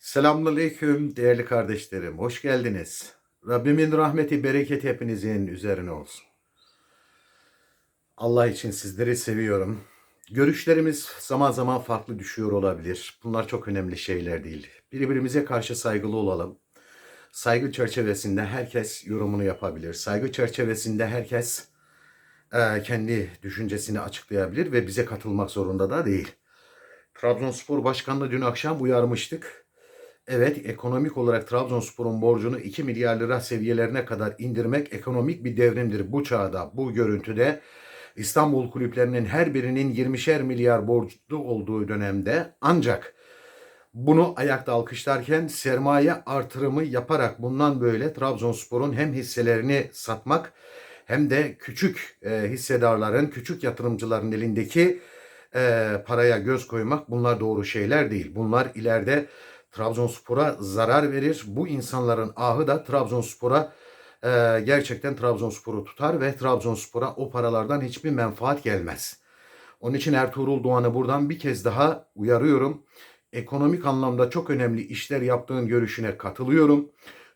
Selamünaleyküm değerli kardeşlerim. Hoş geldiniz. Rabbimin rahmeti, bereketi hepinizin üzerine olsun. Allah için sizleri seviyorum. Görüşlerimiz zaman zaman farklı düşüyor olabilir. Bunlar çok önemli şeyler değil. Birbirimize karşı saygılı olalım. Saygı çerçevesinde herkes yorumunu yapabilir. Saygı çerçevesinde herkes e, kendi düşüncesini açıklayabilir ve bize katılmak zorunda da değil. Trabzonspor Başkanı'nı dün akşam uyarmıştık. Evet ekonomik olarak Trabzonspor'un borcunu 2 milyar lira seviyelerine kadar indirmek ekonomik bir devrimdir. Bu çağda, bu görüntüde İstanbul kulüplerinin her birinin 20'şer milyar borçlu olduğu dönemde ancak bunu ayakta alkışlarken sermaye artırımı yaparak bundan böyle Trabzonspor'un hem hisselerini satmak hem de küçük e, hissedarların, küçük yatırımcıların elindeki e, paraya göz koymak bunlar doğru şeyler değil. Bunlar ileride Trabzonspor'a zarar verir. Bu insanların ahı da Trabzonspor'a e, gerçekten Trabzonspor'u tutar ve Trabzonspor'a o paralardan hiçbir menfaat gelmez. Onun için Ertuğrul Doğan'ı buradan bir kez daha uyarıyorum. Ekonomik anlamda çok önemli işler yaptığın görüşüne katılıyorum.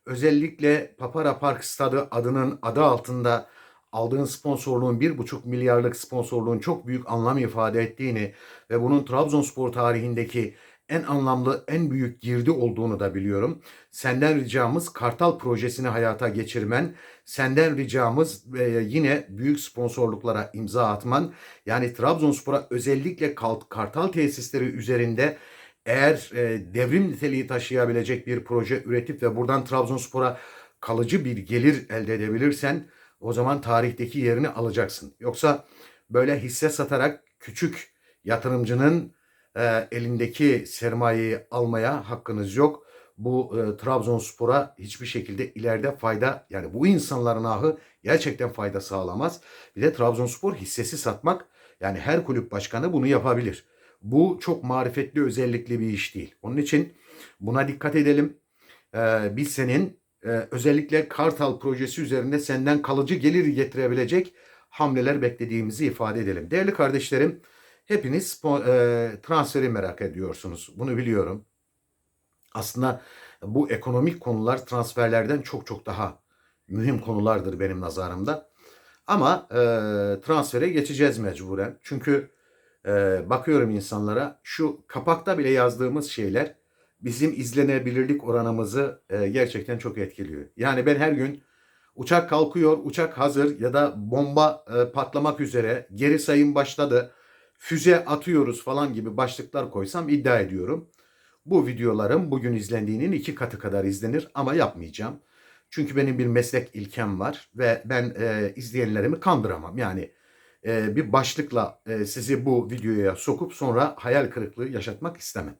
Özellikle Papara Park Stadı adının adı altında aldığın sponsorluğun bir buçuk milyarlık sponsorluğun çok büyük anlam ifade ettiğini ve bunun Trabzonspor tarihindeki en anlamlı, en büyük girdi olduğunu da biliyorum. Senden ricamız Kartal projesini hayata geçirmen, senden ricamız e, yine büyük sponsorluklara imza atman. Yani Trabzonspor'a özellikle Kartal tesisleri üzerinde eğer e, devrim niteliği taşıyabilecek bir proje üretip ve buradan Trabzonspor'a kalıcı bir gelir elde edebilirsen o zaman tarihteki yerini alacaksın. Yoksa böyle hisse satarak küçük yatırımcının e, elindeki sermayeyi almaya hakkınız yok. Bu e, Trabzonspor'a hiçbir şekilde ileride fayda yani bu insanların ahı gerçekten fayda sağlamaz. Bir de Trabzonspor hissesi satmak yani her kulüp başkanı bunu yapabilir. Bu çok marifetli özellikli bir iş değil. Onun için buna dikkat edelim. Ee, biz senin e, özellikle Kartal projesi üzerinde senden kalıcı gelir getirebilecek hamleler beklediğimizi ifade edelim. Değerli kardeşlerim, hepiniz e, transferi merak ediyorsunuz. Bunu biliyorum. Aslında bu ekonomik konular transferlerden çok çok daha mühim konulardır benim nazarımda. Ama e, transfere geçeceğiz mecburen. Çünkü e, bakıyorum insanlara şu kapakta bile yazdığımız şeyler bizim izlenebilirlik oranımızı e, gerçekten çok etkiliyor. Yani ben her gün uçak kalkıyor, uçak hazır ya da bomba e, patlamak üzere, geri sayım başladı, füze atıyoruz falan gibi başlıklar koysam iddia ediyorum. Bu videolarım bugün izlendiğinin iki katı kadar izlenir ama yapmayacağım. Çünkü benim bir meslek ilkem var ve ben e, izleyenlerimi kandıramam. Yani e, bir başlıkla e, sizi bu videoya sokup sonra hayal kırıklığı yaşatmak istemem.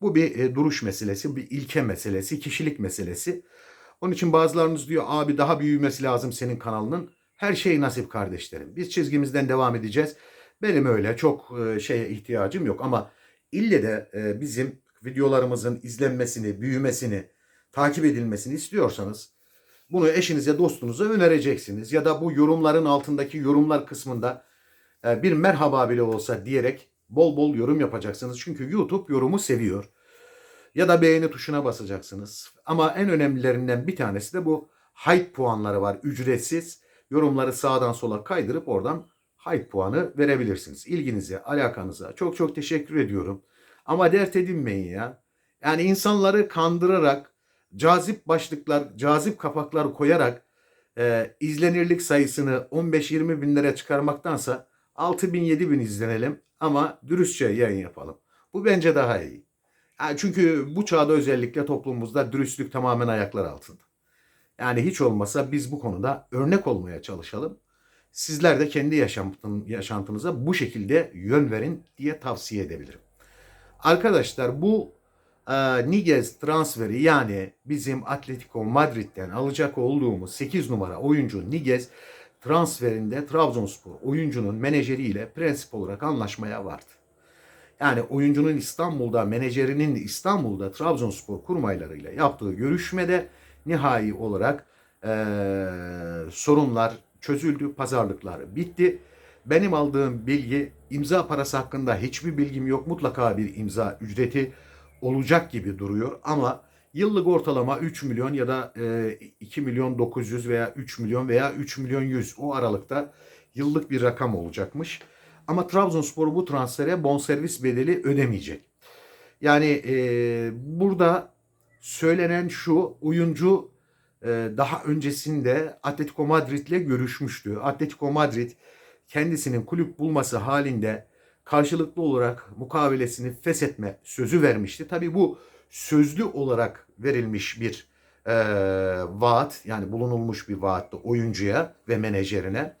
Bu bir e, duruş meselesi, bir ilke meselesi, kişilik meselesi. Onun için bazılarınız diyor abi daha büyümesi lazım senin kanalının. Her şey nasip kardeşlerim. Biz çizgimizden devam edeceğiz. Benim öyle çok e, şeye ihtiyacım yok ama ille de e, bizim videolarımızın izlenmesini, büyümesini, takip edilmesini istiyorsanız bunu eşinize, dostunuza önereceksiniz. Ya da bu yorumların altındaki yorumlar kısmında e, bir merhaba bile olsa diyerek bol bol yorum yapacaksınız. Çünkü YouTube yorumu seviyor. Ya da beğeni tuşuna basacaksınız. Ama en önemlilerinden bir tanesi de bu hype puanları var. Ücretsiz yorumları sağdan sola kaydırıp oradan hype puanı verebilirsiniz. İlginize, alakanıza çok çok teşekkür ediyorum. Ama dert edinmeyin ya. Yani insanları kandırarak, cazip başlıklar, cazip kapaklar koyarak e, izlenirlik sayısını 15-20 binlere çıkarmaktansa 6 bin 7 bin izlenelim ama dürüstçe yayın yapalım. Bu bence daha iyi. Yani çünkü bu çağda özellikle toplumumuzda dürüstlük tamamen ayaklar altında. Yani hiç olmasa biz bu konuda örnek olmaya çalışalım. Sizler de kendi yaşantın, yaşantınıza bu şekilde yön verin diye tavsiye edebilirim. Arkadaşlar bu e, Niguez transferi yani bizim Atletico Madrid'den alacak olduğumuz 8 numara oyuncu Niguez transferinde Trabzonspor oyuncunun menajeriyle prensip olarak anlaşmaya vardı. Yani oyuncunun İstanbul'da, menajerinin İstanbul'da Trabzonspor kurmaylarıyla yaptığı görüşmede nihai olarak e, sorunlar çözüldü, pazarlıklar bitti. Benim aldığım bilgi imza parası hakkında hiçbir bilgim yok. Mutlaka bir imza ücreti olacak gibi duruyor ama yıllık ortalama 3 milyon ya da e, 2 milyon 900 veya 3 milyon veya 3 milyon 100 o aralıkta yıllık bir rakam olacakmış. Ama Trabzonspor bu transfere bonservis bedeli ödemeyecek. Yani e, burada söylenen şu oyuncu e, daha öncesinde Atletico Madrid'le görüşmüştü. Atletico Madrid kendisinin kulüp bulması halinde karşılıklı olarak mukavelesini feshetme sözü vermişti. Tabii bu sözlü olarak verilmiş bir e, vaat yani bulunulmuş bir vaatte oyuncuya ve menajerine.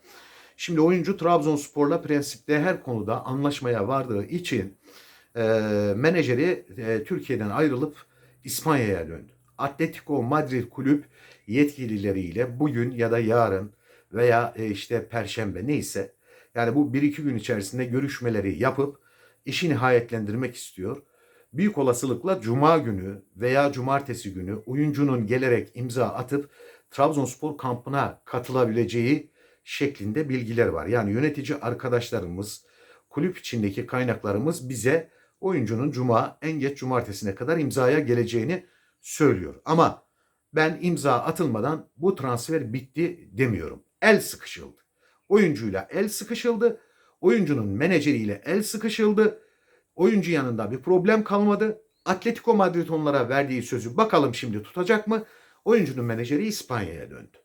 Şimdi oyuncu Trabzonspor'la prensipte her konuda anlaşmaya vardığı için e, menajeri e, Türkiye'den ayrılıp İspanya'ya döndü. Atletico Madrid kulüp yetkilileriyle bugün ya da yarın veya e, işte perşembe neyse yani bu bir iki gün içerisinde görüşmeleri yapıp işi nihayetlendirmek istiyor. Büyük olasılıkla cuma günü veya cumartesi günü oyuncunun gelerek imza atıp Trabzonspor kampına katılabileceği şeklinde bilgiler var. Yani yönetici arkadaşlarımız, kulüp içindeki kaynaklarımız bize oyuncunun cuma en geç cumartesine kadar imzaya geleceğini söylüyor. Ama ben imza atılmadan bu transfer bitti demiyorum. El sıkışıldı. Oyuncuyla el sıkışıldı. Oyuncunun menajeriyle el sıkışıldı. Oyuncu yanında bir problem kalmadı. Atletico Madrid onlara verdiği sözü bakalım şimdi tutacak mı? Oyuncunun menajeri İspanya'ya döndü.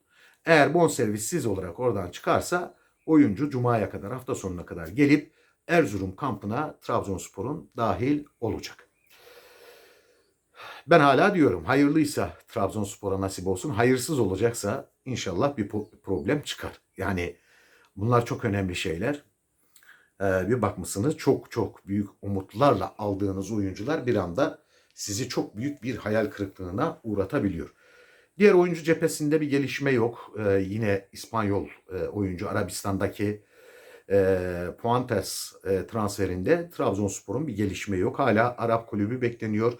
Eğer bonservissiz olarak oradan çıkarsa oyuncu Cuma'ya kadar hafta sonuna kadar gelip Erzurum kampına Trabzonspor'un dahil olacak. Ben hala diyorum hayırlıysa Trabzonspor'a nasip olsun. Hayırsız olacaksa inşallah bir problem çıkar. Yani bunlar çok önemli şeyler. Ee, bir bakmışsınız çok çok büyük umutlarla aldığınız oyuncular bir anda sizi çok büyük bir hayal kırıklığına uğratabiliyor. Diğer oyuncu cephesinde bir gelişme yok. Ee, yine İspanyol e, oyuncu Arabistan'daki e, Puantes e, transferinde Trabzonspor'un bir gelişme yok. Hala Arap kulübü bekleniyor.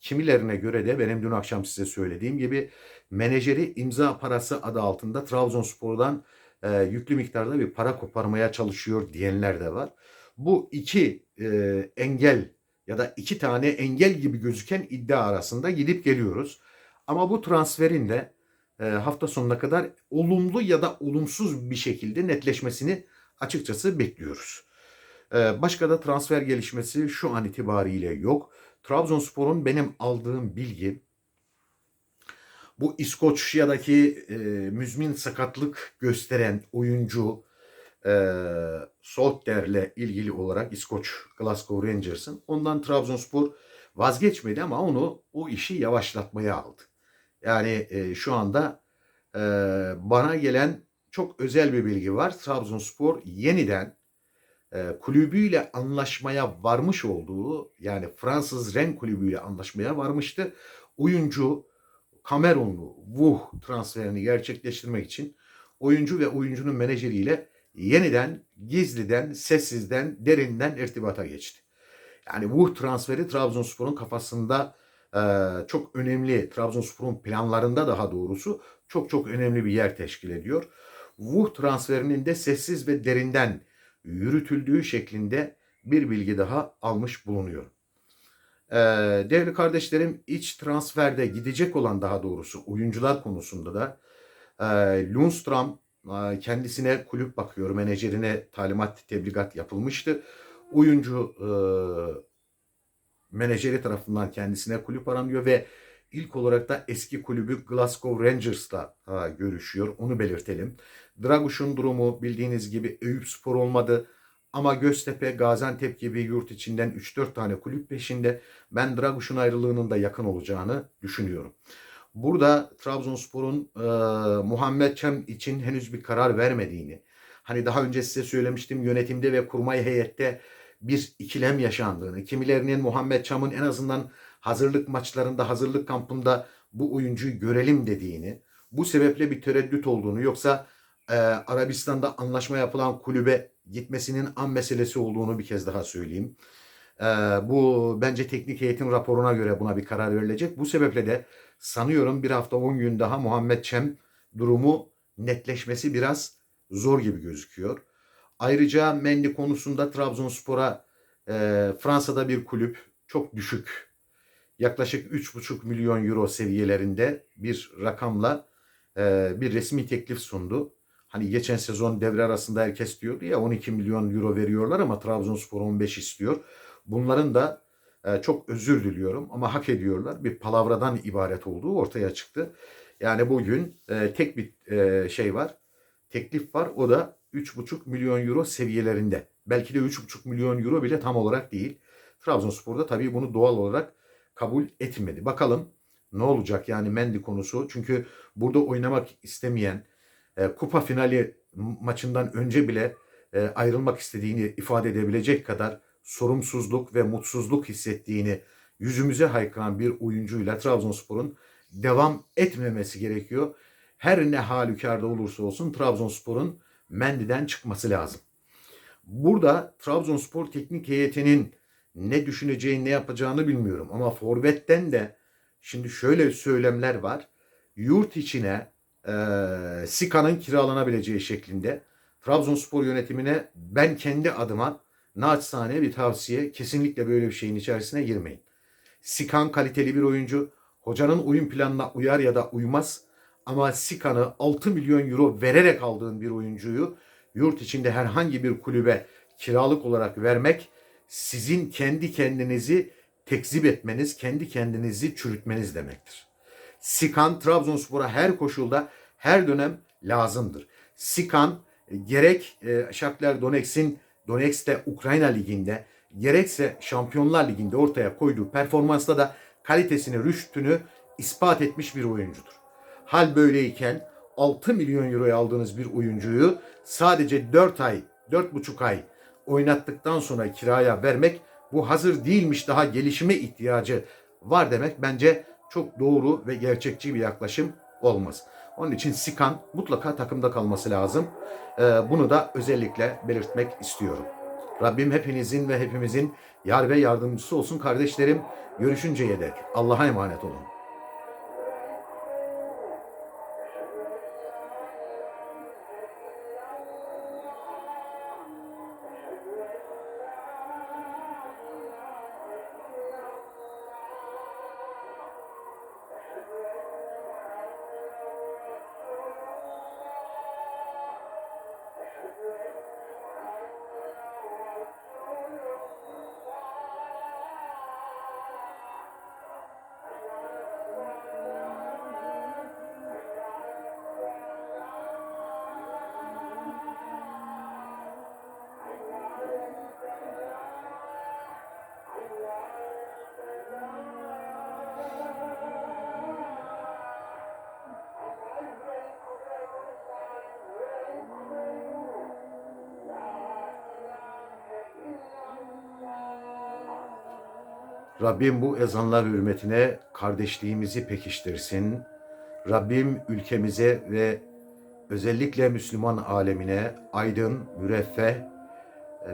Kimilerine göre de benim dün akşam size söylediğim gibi menajeri imza parası adı altında Trabzonspor'dan e, yüklü miktarda bir para koparmaya çalışıyor diyenler de var. Bu iki e, engel ya da iki tane engel gibi gözüken iddia arasında gidip geliyoruz. Ama bu transferin de e, hafta sonuna kadar olumlu ya da olumsuz bir şekilde netleşmesini açıkçası bekliyoruz. E, başka da transfer gelişmesi şu an itibariyle yok. Trabzonspor'un benim aldığım bilgi bu İskoçya'daki e, müzmin sakatlık gösteren oyuncu e, Solskjaer'le ilgili olarak İskoç Glasgow Rangers'ın ondan Trabzonspor vazgeçmedi ama onu o işi yavaşlatmaya aldı. Yani e, şu anda e, bana gelen çok özel bir bilgi var. Trabzonspor yeniden e, kulübüyle anlaşmaya varmış olduğu yani Fransız Ren kulübüyle anlaşmaya varmıştı. Oyuncu Kamerunlu Vuh transferini gerçekleştirmek için oyuncu ve oyuncunun menajeriyle yeniden gizliden, sessizden, derinden irtibata geçti. Yani Vuh transferi Trabzonspor'un kafasında e, çok önemli, Trabzonspor'un planlarında daha doğrusu çok çok önemli bir yer teşkil ediyor. Vuh transferinin de sessiz ve derinden yürütüldüğü şeklinde bir bilgi daha almış bulunuyor. Ee, değerli kardeşlerim iç transferde gidecek olan daha doğrusu oyuncular konusunda da e, Lundstram e, kendisine kulüp bakıyor, menajerine talimat, tebligat yapılmıştı. Oyuncu e, menajeri tarafından kendisine kulüp aranıyor ve ilk olarak da eski kulübü Glasgow Rangers'la e, görüşüyor. Onu belirtelim. Draguş'un durumu bildiğiniz gibi Eyüp Spor olmadı. Ama Göztepe, Gaziantep gibi yurt içinden 3-4 tane kulüp peşinde. Ben Draguş'un ayrılığının da yakın olacağını düşünüyorum. Burada Trabzonspor'un e, Muhammed Çem için henüz bir karar vermediğini, hani daha önce size söylemiştim yönetimde ve kurmay heyette bir ikilem yaşandığını, kimilerinin Muhammed Çam'ın en azından hazırlık maçlarında, hazırlık kampında bu oyuncuyu görelim dediğini, bu sebeple bir tereddüt olduğunu, yoksa e, Arabistan'da anlaşma yapılan kulübe gitmesinin an meselesi olduğunu bir kez daha söyleyeyim. E, bu bence teknik heyetin raporuna göre buna bir karar verilecek. Bu sebeple de sanıyorum bir hafta 10 gün daha Muhammed Çem durumu netleşmesi biraz zor gibi gözüküyor. Ayrıca Mendy konusunda Trabzonspor'a e, Fransa'da bir kulüp çok düşük yaklaşık 3,5 milyon euro seviyelerinde bir rakamla e, bir resmi teklif sundu. Hani geçen sezon devre arasında herkes diyordu ya 12 milyon euro veriyorlar ama Trabzonspor 15 istiyor. Bunların da e, çok özür diliyorum ama hak ediyorlar. Bir palavradan ibaret olduğu ortaya çıktı. Yani bugün e, tek bir e, şey var. Teklif var. O da 3,5 milyon euro seviyelerinde. Belki de 3,5 milyon euro bile tam olarak değil. Trabzonspor da tabii bunu doğal olarak kabul etmedi. Bakalım ne olacak yani Mendy konusu. Çünkü burada oynamak istemeyen, e, kupa finali maçından önce bile e, ayrılmak istediğini ifade edebilecek kadar sorumsuzluk ve mutsuzluk hissettiğini yüzümüze haykıran bir oyuncuyla Trabzonspor'un devam etmemesi gerekiyor. Her ne halükarda olursa olsun Trabzonspor'un Mendy'den çıkması lazım. Burada Trabzonspor teknik heyetinin ne düşüneceğini, ne yapacağını bilmiyorum. Ama Forvet'ten de şimdi şöyle söylemler var. Yurt içine e, Sika'nın kiralanabileceği şeklinde Trabzonspor yönetimine ben kendi adıma naçizane bir tavsiye kesinlikle böyle bir şeyin içerisine girmeyin. Sikan kaliteli bir oyuncu. Hocanın oyun planına uyar ya da uymaz. Ama Sikan'ı 6 milyon euro vererek aldığın bir oyuncuyu yurt içinde herhangi bir kulübe kiralık olarak vermek sizin kendi kendinizi tekzip etmeniz, kendi kendinizi çürütmeniz demektir. Sikan Trabzonspor'a her koşulda, her dönem lazımdır. Sikan e, gerek e, Shakhtar Donetsk'in Donetsk'te Ukrayna Ligi'nde gerekse Şampiyonlar Ligi'nde ortaya koyduğu performansla da kalitesini, rüştünü ispat etmiş bir oyuncudur. Hal böyleyken 6 milyon euroya aldığınız bir oyuncuyu sadece 4 ay, 4,5 ay oynattıktan sonra kiraya vermek bu hazır değilmiş daha gelişime ihtiyacı var demek bence çok doğru ve gerçekçi bir yaklaşım olmaz. Onun için Sikan mutlaka takımda kalması lazım. Ee, bunu da özellikle belirtmek istiyorum. Rabbim hepinizin ve hepimizin yar ve yardımcısı olsun kardeşlerim. Görüşünceye dek Allah'a emanet olun. Rabbim bu ezanlar hürmetine kardeşliğimizi pekiştirsin. Rabbim ülkemize ve özellikle Müslüman alemine aydın, müreffeh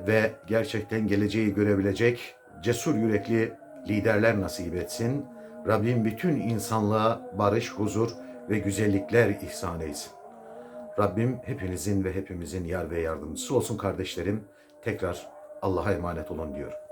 ve gerçekten geleceği görebilecek cesur yürekli liderler nasip etsin. Rabbim bütün insanlığa barış, huzur ve güzellikler ihsan etsin. Rabbim hepinizin ve hepimizin yar ve yardımcısı olsun kardeşlerim. Tekrar Allah'a emanet olun diyorum.